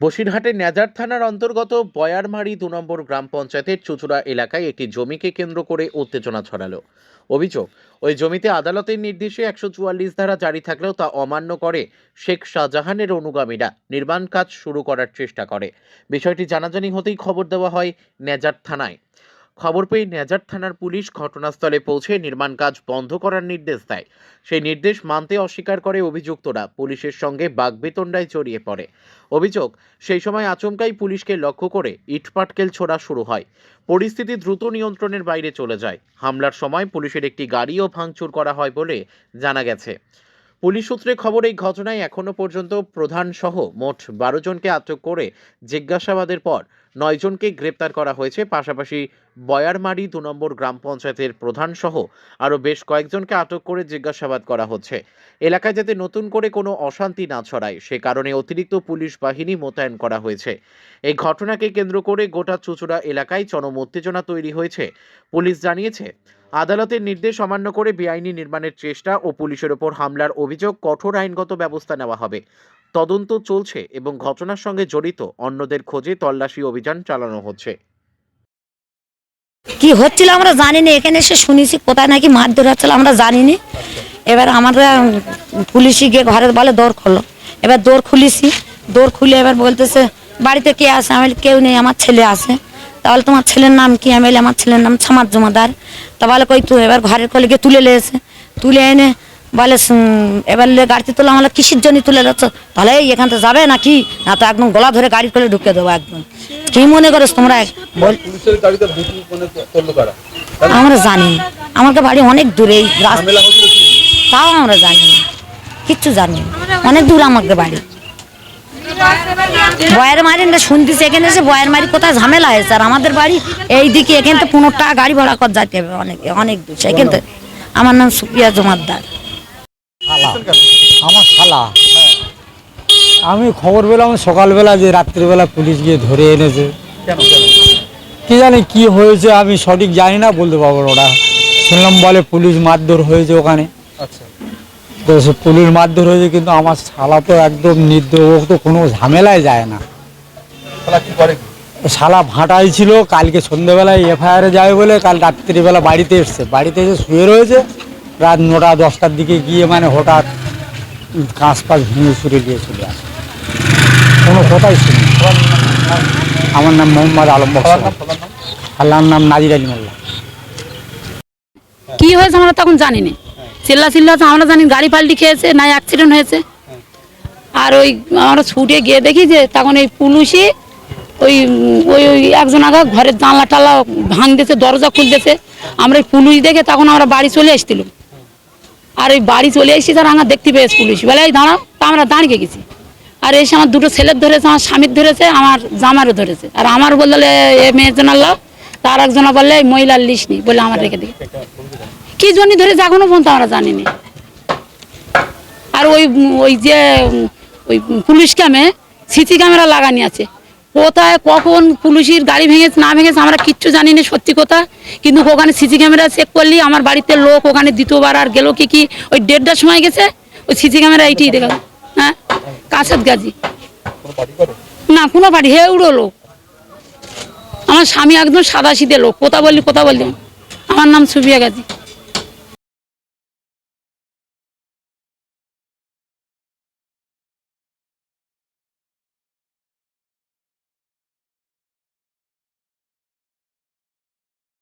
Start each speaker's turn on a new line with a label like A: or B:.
A: বসিরহাটের ন্যাজার থানার অন্তর্গত বয়ারমারি দু নম্বর গ্রাম পঞ্চায়েতের চুচুড়া এলাকায় একটি জমিকে কেন্দ্র করে উত্তেজনা ছড়ালো। অভিযোগ, ওই জমিতে আদালতের নির্দেশে একশো চুয়াল্লিশ ধারা জারি থাকলেও তা অমান্য করে শেখ শাহজাহানের অনুগামীরা নির্মাণ কাজ শুরু করার চেষ্টা করে। বিষয়টি জানাজানি হতেই খবর দেওয়া হয় ন্যাজার থানায়। খবর পেয়ে নেজার থানার পুলিশ ঘটনাস্থলে পৌঁছে নির্মাণ কাজ বন্ধ করার নির্দেশ দেয়। সেই নির্দেশ মানতে অস্বীকার করে অভিযুক্তরা। পুলিশের সঙ্গে বাগবেতণ্ডায় জড়িয়ে পড়ে। অভিযোগ, সেই সময় আচমকাই পুলিশকে লক্ষ্য করে ইটপাটকেল ছোড়া শুরু হয়। পরিস্থিতি দ্রুত নিয়ন্ত্রণের বাইরে চলে যায়। হামলার সময় পুলিশের একটি গাড়িও ভাঙচুর করা হয় বলে জানা গেছে। পুলিশ সূত্রে খবর, এই ঘটনায় এখনও পর্যন্ত প্রধান সহ মোট বারো জনকে আটক করে জিজ্ঞাসাবাদের পর নয় জনকে গ্রেপ্তার করা হয়েছে। পাশাপাশি বয়ারমারি দু নম্বর গ্রাম পঞ্চায়েতের প্রধান সহ আরও বেশ কয়েকজনকে আটক করে জিজ্ঞাসাবাদ করা হচ্ছে। এলাকায় যাতে নতুন করে কোনো অশান্তি না ছড়ায়, সে কারণে অতিরিক্ত পুলিশ বাহিনী মোতায়েন করা হয়েছে। এই ঘটনাকে কেন্দ্র করে গোটা চুচুড়া এলাকায় চরম উত্তেজনা তৈরি হয়েছে। পুলিশ জানিয়েছে আদালতের নির্দেশ অমান্য করে বেআইনি নির্মাণের চেষ্টা ও পুলিশের ওপর হামলার অভিযোগ কঠোর আইনগত ব্যবস্থা নেওয়া হবে। তদন্ত চলছে এবং ঘটনার সঙ্গে জড়িত অন্যদের খোঁজে তল্লাশি অভিযান চালানো হচ্ছে।
B: কি হচ্ছিল আমরা জানি না এখানে এসে শুনেছি কোথায় নাকি মারধর হচ্ছিল, আমরা জানি না এবার আমরা পুলিশে গিয়ে ঘরের বলে দৌড় খোলো এবার দৌড় খুলিছি, দৌড় খুলে এবার বলতেছে, বাড়িতে কে আছে? আমি কেউ নেই, আমার ছেলে আছে। তাহলে তোমার ছেলের নাম কি? আমি বলি, আমার ছেলের নাম ছামার জমাদার। তা বলে কই তুই? এবার ঘরের কোলে গিয়ে তুলে লেগেছে তুলে এনে বলে এবার গাড়িতে তুলে আমরা কিসের জন্য তুলে যাচ্ছ? তাহলে এই এখান থেকে যাবে নাকি? না তো একদম গলা ধরে গাড়ি করে ঢুকে দেবো একদম। কি মনে করো তোমরা? আমরা জানি। আমাকে বাড়ি অনেক দূরে তাও আমরা জানি। কিচ্ছু জানি না। অনেক দূর আমাকে বাড়ি। বয়ের মারি না শুনতেছি এখানে এসে বয়ের মারি কোথায় ঝামেলা হয়েছে? আর আমাদের বাড়ি এই দিকে এখান থেকে পনেরো টাকা গাড়ি ভাড়া করে যেতে হবে অনেক অনেক দূর। সেখান থেকে আমার নাম সুপ্রিয়া জমাদ্দার
C: শালা আমার শালা। আমি খবর পেলাম সকালবেলা যে রাত্রিবেলা পুলিশ গিয়ে ধরে এনেছে।
D: কেন কেন?
C: কি জানি কি হয়েছে আমি সঠিক জানি না বলতে পারব ওরা। শুনলাম বলে পুলিশ মারধর হয়েছে ওখানে।
D: আচ্ছা।
C: তো সে পুলিশ মারধর হয়েছে কিন্তু আমার শালা তো একদম নির্দোষ তো কোনো ঝামেলায় যায় না।
D: তাহলে কি করে?
C: শালা ভাঁটাই ছিল কালকে সন্ধ্যেবেলায় এফআইআরে যাবে বলে কাল রাত্রিবেলা বাড়িতে এসছে। বাড়িতে এসে শুয়ে রয়েছে রাত নটা দশটার দিকে গিয়ে মানে হঠাৎ কাঁচ পাশ ভেঙে ছুড়ে দিয়ে চলে আসে। কোনো কথাই শুনি আমার নাম মোহাম্মদ আলম আল্লাহর নাম নাজির আলী মোল্লা।
E: কি হয়েছে আমরা তখন জানি না চিল্লা চিল্লা আমরা জানি গাড়ি পাল্টি খেয়েছে, না অ্যাক্সিডেন্ট হয়েছে। আর ওই আমরা ছুটে গিয়ে দেখি যে তখন এই পুলিশই ওই ওই ওই একজন আগা ঘরের জানলা টালা ভাঙতেছে, দরজা খুলতেছে। আমরা ওই পুলিশ দেখে তখন আমরা বাড়ি চলে এসেছিলাম। আর ওই বাড়ি চলে এসেছি তার আমরা দেখতে পেয়েছি পুলিশ। বলে, এই দাঁড়াও, তা আমরা দাঁড়িয়ে গেছি। আর এসে আমার দুটো ছেলের ধরেছে, আমার স্বামীর ধরেছে, আমার জামারও ধরেছে। আর আমার বললে, এ মেয়ের জন্য তার একজনা বললে মহিলার লিস্ট নেই। বলে আমার রেখে দিকে কি জন্য ধরেছে এখনও পর্যন্ত আমরা জানি না আর ওই ওই যে, ওই পুলিশ ক্যামে সিসি ক্যামেরা লাগানি আছে। কোথায়, কখন পুলিশের গাড়ি ভেঙেছে, না ভেঙেছে আমরা কিচ্ছু জানি না সত্যি কথা। কিন্তু ওখানে সিসি ক্যামেরা চেক করলি, আমার বাড়িতে লোক ওখানে দ্বিতীয়বার আর গেল কি কি, ওই দেড়টার সময় গেছে? ওই সিসি ক্যামেরা এইটি দেখা হ্যাঁ? কাছাদ গাজি। না, কোনো বাড়ি, হে উড়ো লোক। আমার স্বামী একদম সাদা সিদে লোক, কোথা বললি কোথা বললি। আমার নাম সুবিয়া গাজী।